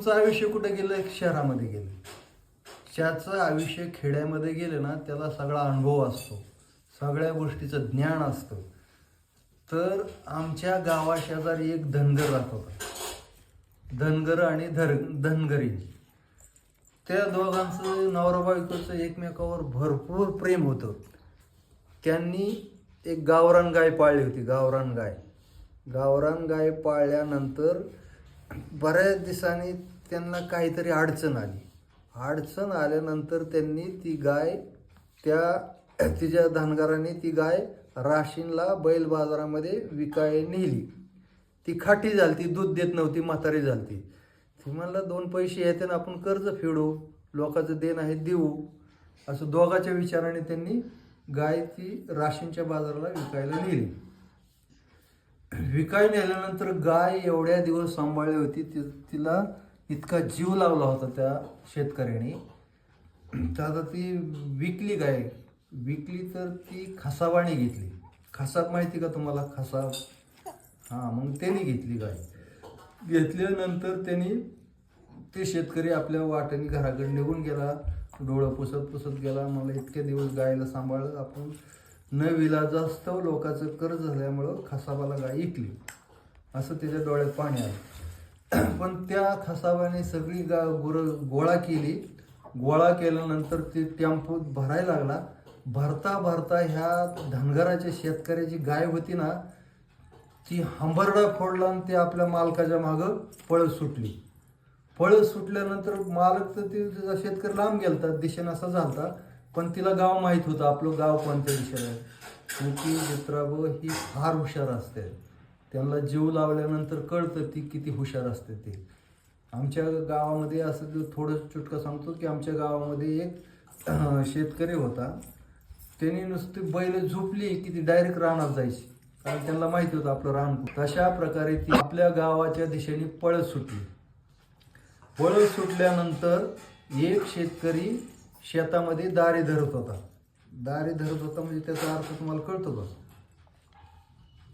तुमचं आयुष्य कुठे गेलं? शहरामध्ये गेलं. ज्याचं आयुष्य खेड्यामध्ये गेलं ना त्याला सगळा अनुभव असतो. सगळ्या गोष्टीचं ज्ञान असतं. तर आमच्या गावाशेजारी एक धनगर राहत होता. धनगर आणि धर धनगरी. त्या दोघांचं नवरा बायकोचं एकमेकावर भरपूर प्रेम होतं. त्यांनी एक गावरान गाय पाळली होती गावरान गाय. गावरान गाय पाळल्यानंतर बऱ्याच दिवसांनी त्यांना काहीतरी अडचण आली. अडचण आल्यानंतर त्यांनी ती गाय त्या तिच्या धानगाराने ती गाय राशीनला बैल बाजारामध्ये विकाय नेली. ती खाटी झालती दूध देत नव्हती म्हातारी झालती. ती म्हणलं दोन पैसे येते ना आपण कर्ज फेडू. लोकांचं देण आहे देऊ. असं दोघाच्या विचाराने त्यांनी गाय ती राशीनच्या बाजाराला विकायला नेली. विकाय नेल्यानंतर गाय एवढ्या दिवस सांभाळली होती ति तिला इतका जीव लावला होता त्या शेतकऱ्याने. तर आता ती विकली गाय. विकली तर ती खसावाणी घेतली. खसाब माहिती का तुम्हाला? खसा हां मग त्यांनी घेतली गाय. घेतल्यानंतर त्यांनी ते शेतकरी आपल्या वाटेने घराकडे निघून गेला. डोळं पुसत पुसत गेला. मला इतके दिवस गायला सांभाळलं आपण न विलाजास्तव लोकांचं कर्ज झाल्यामुळं खसाबाला गाय इकली. असं त्याच्या डोळ्यात पाणी आलं. पण त्या खसाबाने सगळी गा गुरं गोळा केली. गोळा केल्यानंतर ते टेम्पो भरायला लागला. भरता भरता ह्या धनगराच्या शेतकऱ्याची गाय होती ना ती हंबरडा फोडला आणि ते आपल्या मालकाच्या मागं पळत सुटली. पळत सुटल्यानंतर मालक तर ते शेतकरी लांब गेलता दिशेनं असा झालता. पण तिला गाव माहीत होतं आपलं गाव कोणत्या दिशेला आहे? ती मित्राबो ही फार हुशार असते. त्यांना जीव लावल्यानंतर कळतं ती किती हुशार असते ते. आमच्या गावामध्ये असं थोडं चुटकं सांगतो की आमच्या गावामध्ये एक शेतकरी होता. त्यांनी नुसती बैल झोपली की ती डायरेक्ट रानात जायची. कारण त्यांना माहिती होतं आपलं रान तशा प्रकारे ती आपल्या गावाच्या दिशेने पळत सुटली. पळत सुटल्यानंतर एक शेतकरी शेतामध्ये दारी धरत होता. दारी धरत होता म्हणजे त्याचा अर्थ तुम्हाला कळतो का?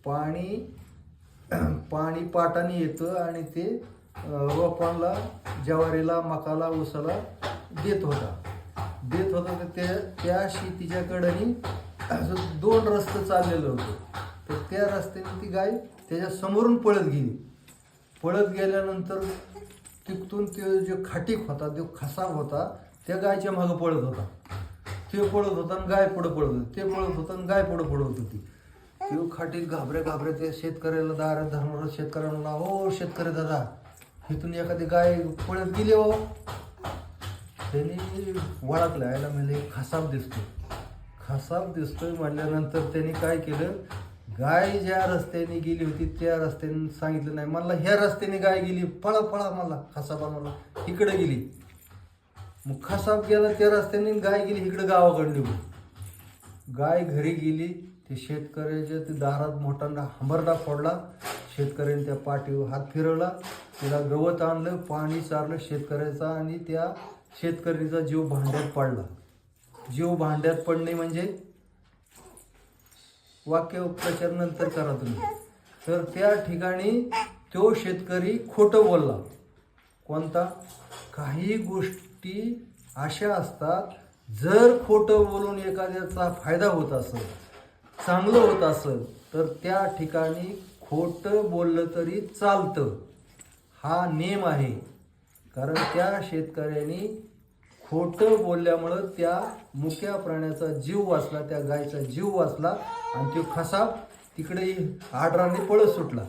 पाणी पाणी पाटाने येतं आणि ते रोपांना ज्वारीला मकाला ऊसाला देत होता. देत होता तर त्या त्या शेतीच्या असं दोन रस्ते चाललेलं होतं. तर त्या रस्त्याने ती गाय त्याच्या समोरून पळत गेली. पळत गेल्यानंतर तिथून ते जो खाटीक होता जो खसा होता त्या गायच्या मागं पळत होता. ते पळत होता आणि गाय पुढं पळत होती. ते पळत होता आणि गाय पुढं पळत होती. तो खाटी घाबरे घाबरे त्या शेतकऱ्याला दारात धरणार शेतकऱ्यांना म्हणला हो शेतकरी दादा इथून एखादी गाय पळत गेली हो. त्यांनी वळखलं यायला म्हणजे खसाब दिसतो खसाब दिसतोय म्हटल्यानंतर त्यांनी काय केलं? गाय ज्या रस्त्याने गेली होती त्या रस्त्याने सांगितलं नाही मला ह्या रस्त्याने गाय गेली पळा पळा मला खसाबा मला इकडे गेली. मग खसाब गेला त्या रस्त्याने गाय गेली इकडं गावाकडे निघून. गाय घरी गेली ते शेतकऱ्याच्या ते दारात मोठा हंबरडा फोडला. शेतकऱ्याने त्या पाठीवर हात फिरवला. तिला गवत आणलं पाणी चारलं शेतकऱ्याचा आणि त्या शेतकरीचा जीव भांड्यात पडला. जीव भांड्यात पडणे म्हणजे वाक्य उपचार नंतर करा तुम्ही. तर त्या ठिकाणी तो शेतकरी खोटं बोलला. कोणता? काही गोष्ट अशा असतात जर खोटं बोलून एखाद्याचा फायदा होत असेल चांगलं होत असेल तर त्या ठिकाणी खोटं बोललं तरी चालतं. हा नेम आहे. कारण त्या शेतकऱ्यांनी खोटं बोलल्यामुळं त्या मुक्या प्राण्याचा जीव वाचला त्या गायचा जीव वाचला आणि तो खसाब तिकडे आडराने पळत सुटला.